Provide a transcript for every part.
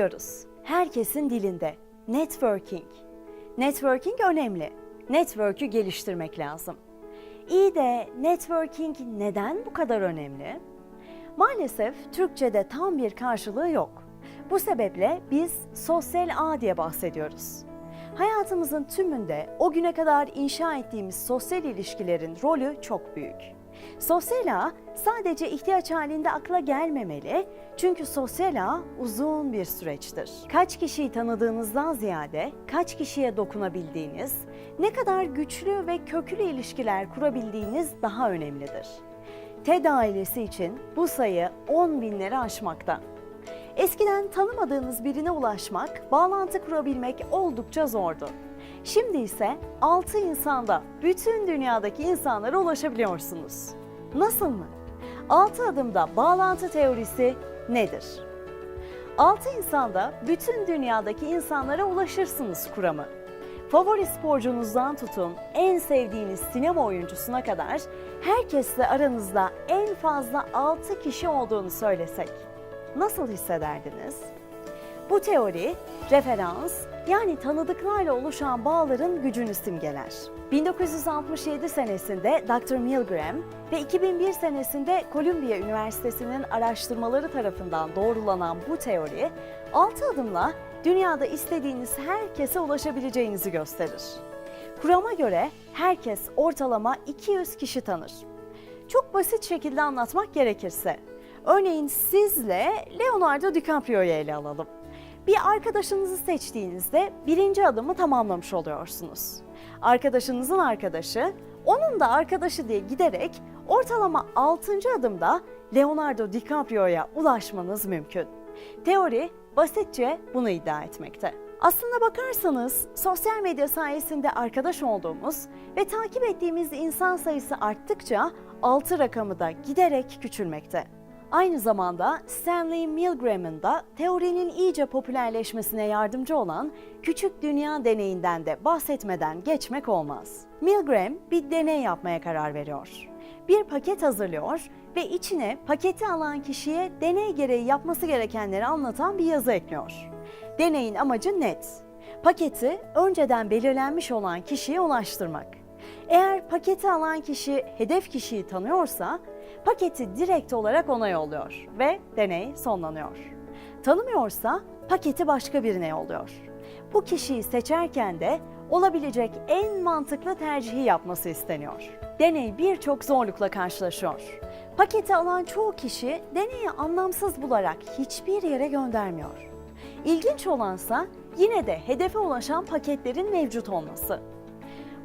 Duyuyoruz. Herkesin dilinde. Networking. Networking önemli. Network'ü geliştirmek lazım. İyi de networking neden bu kadar önemli? Maalesef Türkçe'de tam bir karşılığı yok. Bu sebeple biz sosyal ağ diye bahsediyoruz. Hayatımızın tümünde o güne kadar inşa ettiğimiz sosyal ilişkilerin rolü çok büyük. Sosyal ağ sadece ihtiyaç halinde akla gelmemeli çünkü sosyal ağ uzun bir süreçtir. Kaç kişiyi tanıdığınızdan ziyade kaç kişiye dokunabildiğiniz, ne kadar güçlü ve köklü ilişkiler kurabildiğiniz daha önemlidir. TED ailesi için bu sayı 10 binleri aşmakta. Eskiden tanımadığınız birine ulaşmak, bağlantı kurabilmek oldukça zordu. Şimdi ise 6 insanda bütün dünyadaki insanlara ulaşabiliyorsunuz. Nasıl mı? 6 adımda bağlantı teorisi nedir? 6 insanda bütün dünyadaki insanlara ulaşırsınız kuramı. Favori sporcunuzdan tutun en sevdiğiniz sinema oyuncusuna kadar herkesle aranızda en fazla 6 kişi olduğunu söylesek nasıl hissederdiniz? Bu teori referans yani tanıdıklarla oluşan bağların gücünü simgeler. 1967 senesinde Dr. Milgram ve 2001 senesinde Columbia Üniversitesi'nin araştırmaları tarafından doğrulanan bu teori 6 adımla dünyada istediğiniz herkese ulaşabileceğinizi gösterir. Kurama göre herkes ortalama 200 kişi tanır. Çok basit şekilde anlatmak gerekirse, örneğin sizle Leonardo DiCaprio'yu ele alalım. Bir arkadaşınızı seçtiğinizde birinci adımı tamamlamış oluyorsunuz. Arkadaşınızın arkadaşı, onun da arkadaşı diye giderek ortalama 6. adımda Leonardo DiCaprio'ya ulaşmanız mümkün. Teori basitçe bunu iddia etmekte. Aslına bakarsanız sosyal medya sayesinde arkadaş olduğumuz ve takip ettiğimiz insan sayısı arttıkça altı rakamı da giderek küçülmekte. Aynı zamanda Stanley Milgram'ın da teorinin iyice popülerleşmesine yardımcı olan küçük dünya deneyinden de bahsetmeden geçmek olmaz. Milgram bir deney yapmaya karar veriyor. Bir paket hazırlıyor ve içine paketi alan kişiye deney gereği yapması gerekenleri anlatan bir yazı ekliyor. Deneyin amacı net. Paketi önceden belirlenmiş olan kişiye ulaştırmak. Eğer paketi alan kişi hedef kişiyi tanıyorsa paketi direkt olarak ona yolluyor ve deney sonlanıyor. Tanımıyorsa paketi başka birine yolluyor. Bu kişiyi seçerken de olabilecek en mantıklı tercihi yapması isteniyor. Deney birçok zorlukla karşılaşıyor. Paketi alan çoğu kişi deneyi anlamsız bularak hiçbir yere göndermiyor. İlginç olansa yine de hedefe ulaşan paketlerin mevcut olması.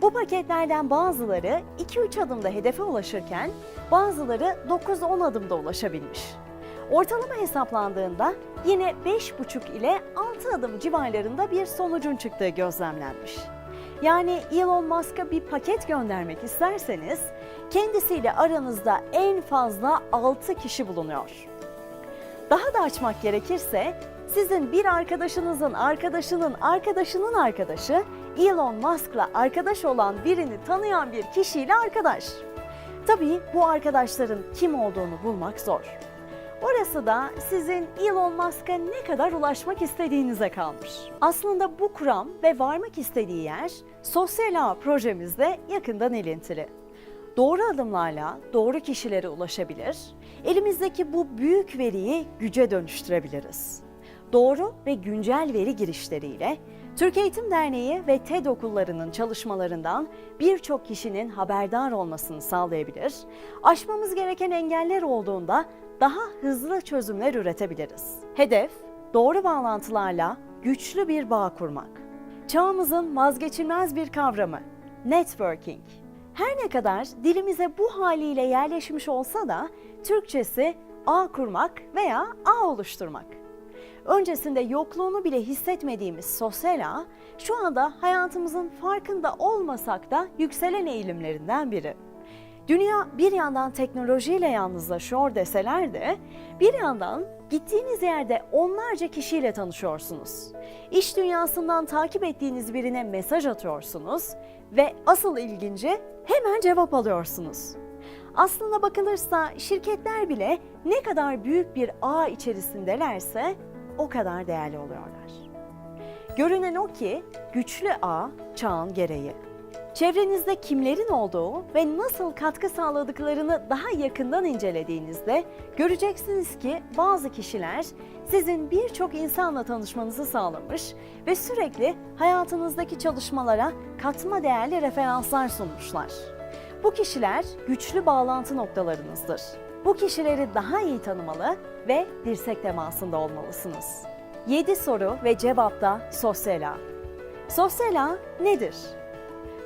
Bu paketlerden bazıları 2-3 adımda hedefe ulaşırken bazıları 9-10 adımda ulaşabilmiş. Ortalama hesaplandığında yine 5,5 ile 6 adım civarlarında bir sonucun çıktığı gözlemlenmiş. Yani Elon Musk'a bir paket göndermek isterseniz kendisiyle aranızda en fazla 6 kişi bulunuyor. Daha da açmak gerekirse sizin bir arkadaşınızın arkadaşının arkadaşının arkadaşı Elon Musk'la arkadaş olan birini tanıyan bir kişiyle arkadaş. Tabii bu arkadaşların kim olduğunu bulmak zor. Orası da sizin Elon Musk'a ne kadar ulaşmak istediğinize kalmış. Aslında bu kuram ve varmak istediği yer sosyal ağ projemizde yakından ilintili. Doğru adımlarla doğru kişilere ulaşabilir, elimizdeki bu büyük veriyi güce dönüştürebiliriz. Doğru ve güncel veri girişleriyle Türk Eğitim Derneği ve TED okullarının çalışmalarından birçok kişinin haberdar olmasını sağlayabilir, aşmamız gereken engeller olduğunda daha hızlı çözümler üretebiliriz. Hedef, doğru bağlantılarla güçlü bir bağ kurmak. Çağımızın vazgeçilmez bir kavramı, networking. Her ne kadar dilimize bu haliyle yerleşmiş olsa da Türkçesi ağ kurmak veya ağ oluşturmak. Öncesinde yokluğunu bile hissetmediğimiz sosyal ağ şu anda hayatımızın farkında olmasak da yükselen eğilimlerinden biri. Dünya bir yandan teknolojiyle yalnızlaşıyor deseler de bir yandan gittiğiniz yerde onlarca kişiyle tanışıyorsunuz. İş dünyasından takip ettiğiniz birine mesaj atıyorsunuz ve asıl ilginci hemen cevap alıyorsunuz. Aslında bakılırsa şirketler bile ne kadar büyük bir ağ içerisindelerse o kadar değerli oluyorlar. Görünen o ki güçlü ağ çağın gereği. Çevrenizde kimlerin olduğu ve nasıl katkı sağladıklarını daha yakından incelediğinizde göreceksiniz ki bazı kişiler sizin birçok insanla tanışmanızı sağlamış ve sürekli hayatınızdaki çalışmalara katma değerli referanslar sunmuşlar. Bu kişiler güçlü bağlantı noktalarınızdır. Bu kişileri daha iyi tanımalı ve dirsek temasında olmalısınız. 7 soru ve cevapta sosyal ağ. Sosyal ağ nedir?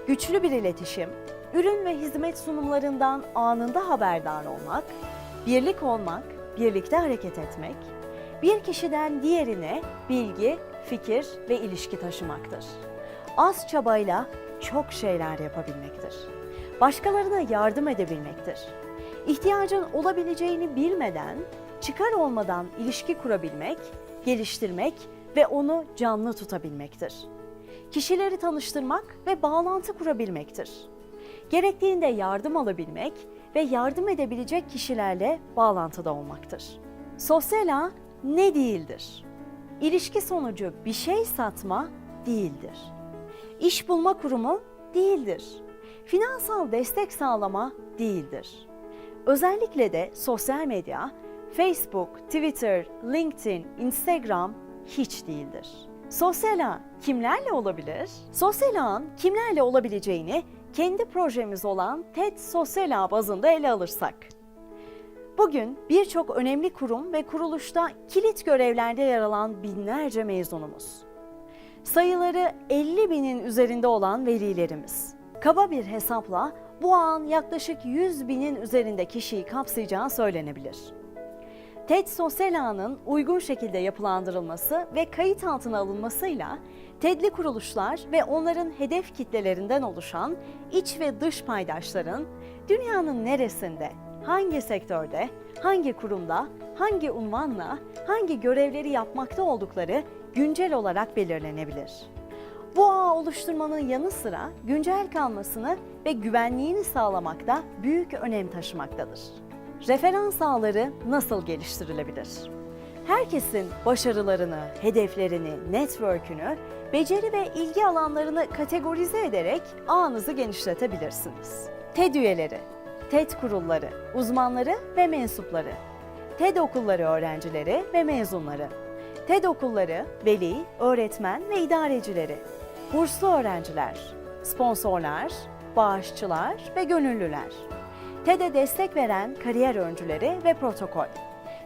Güçlü bir iletişim, ürün ve hizmet sunumlarından anında haberdar olmak, birlik olmak, birlikte hareket etmek, bir kişiden diğerine bilgi, fikir ve ilişki taşımaktır. Az çabayla çok şeyler yapabilmektir. Başkalarına yardım edebilmektir. İhtiyacın olabileceğini bilmeden, çıkar olmadan ilişki kurabilmek, geliştirmek ve onu canlı tutabilmektir kişileri tanıştırmak ve bağlantı kurabilmektir. Gerektiğinde yardım alabilmek ve yardım edebilecek kişilerle bağlantıda olmaktır. Sosyal ağ ne değildir? İlişki sonucu bir şey satma değildir. İş bulma kurumu değildir. Finansal destek sağlama değildir. Özellikle de sosyal medya, Facebook, Twitter, LinkedIn, Instagram hiç değildir. Sosyal ağ kimlerle olabilir? Sosyal ağın kimlerle olabileceğini kendi projemiz olan TED Sosyal Ağ bazında ele alırsak. Bugün birçok önemli kurum ve kuruluşta kilit görevlerde yer alan binlerce mezunumuz. Sayıları 50 binin üzerinde olan velilerimiz. Kaba bir hesapla bu ağın yaklaşık 100 binin üzerinde kişiyi kapsayacağı söylenebilir. TED sosyal ağının uygun şekilde yapılandırılması ve kayıt altına alınmasıyla TED'li kuruluşlar ve onların hedef kitlelerinden oluşan iç ve dış paydaşların dünyanın neresinde, hangi sektörde, hangi kurumda, hangi unvanla, hangi görevleri yapmakta oldukları güncel olarak belirlenebilir. Bu ağ oluşturmanın yanı sıra güncel kalmasını ve güvenliğini sağlamakta büyük önem taşımaktadır. Referans ağları nasıl geliştirilebilir? Herkesin başarılarını, hedeflerini, network'ünü, beceri ve ilgi alanlarını kategorize ederek ağınızı genişletebilirsiniz. TED üyeleri, TED kurulları, uzmanları ve mensupları, TED okulları öğrencileri ve mezunları, TED okulları, veli, öğretmen ve idarecileri, burslu öğrenciler, sponsorlar, bağışçılar ve gönüllüler, TED'e destek veren kariyer öncüleri ve protokol,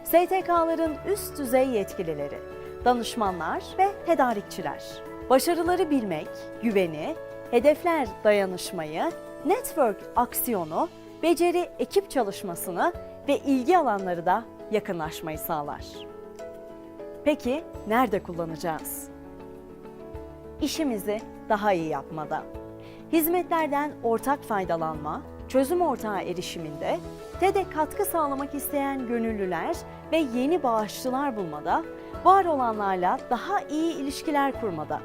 STK'ların üst düzey yetkilileri, danışmanlar ve tedarikçiler. Başarıları bilmek, güveni, hedefler dayanışmayı, network aksiyonu, beceri ekip çalışmasını ve ilgi alanları da yakınlaşmayı sağlar. Peki nerede kullanacağız? İşimizi daha iyi yapmada, hizmetlerden ortak faydalanma, çözüm ortağı erişiminde, TED'e katkı sağlamak isteyen gönüllüler ve yeni bağışçılar bulmada, var olanlarla daha iyi ilişkiler kurmada,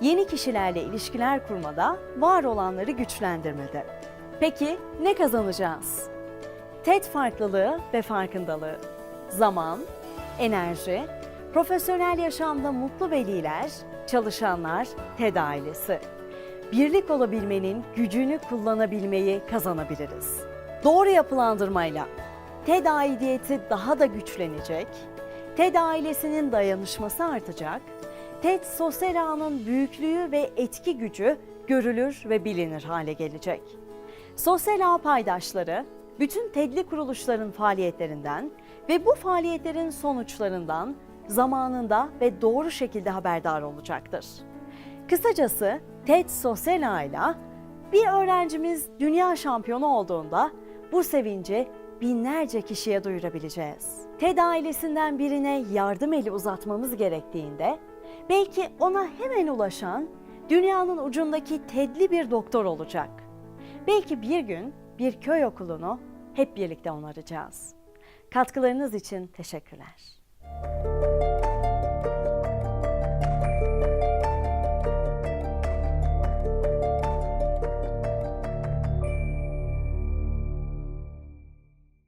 yeni kişilerle ilişkiler kurmada, var olanları güçlendirmede. Peki ne kazanacağız? TED farklılığı ve farkındalığı, zaman, enerji, profesyonel yaşamda mutlu veliler, çalışanlar, TED ailesi birlik olabilmenin gücünü kullanabilmeyi kazanabiliriz. Doğru yapılandırmayla TED aidiyeti daha da güçlenecek, TED ailesinin dayanışması artacak, TED sosyal ağının büyüklüğü ve etki gücü görülür ve bilinir hale gelecek. Sosyal ağ paydaşları bütün TED'li kuruluşların faaliyetlerinden ve bu faaliyetlerin sonuçlarından zamanında ve doğru şekilde haberdar olacaktır. Kısacası TED Sosyal Ağ'yla bir öğrencimiz dünya şampiyonu olduğunda bu sevinci binlerce kişiye duyurabileceğiz. TED ailesinden birine yardım eli uzatmamız gerektiğinde belki ona hemen ulaşan dünyanın ucundaki TED'li bir doktor olacak. Belki bir gün bir köy okulunu hep birlikte onaracağız. Katkılarınız için teşekkürler.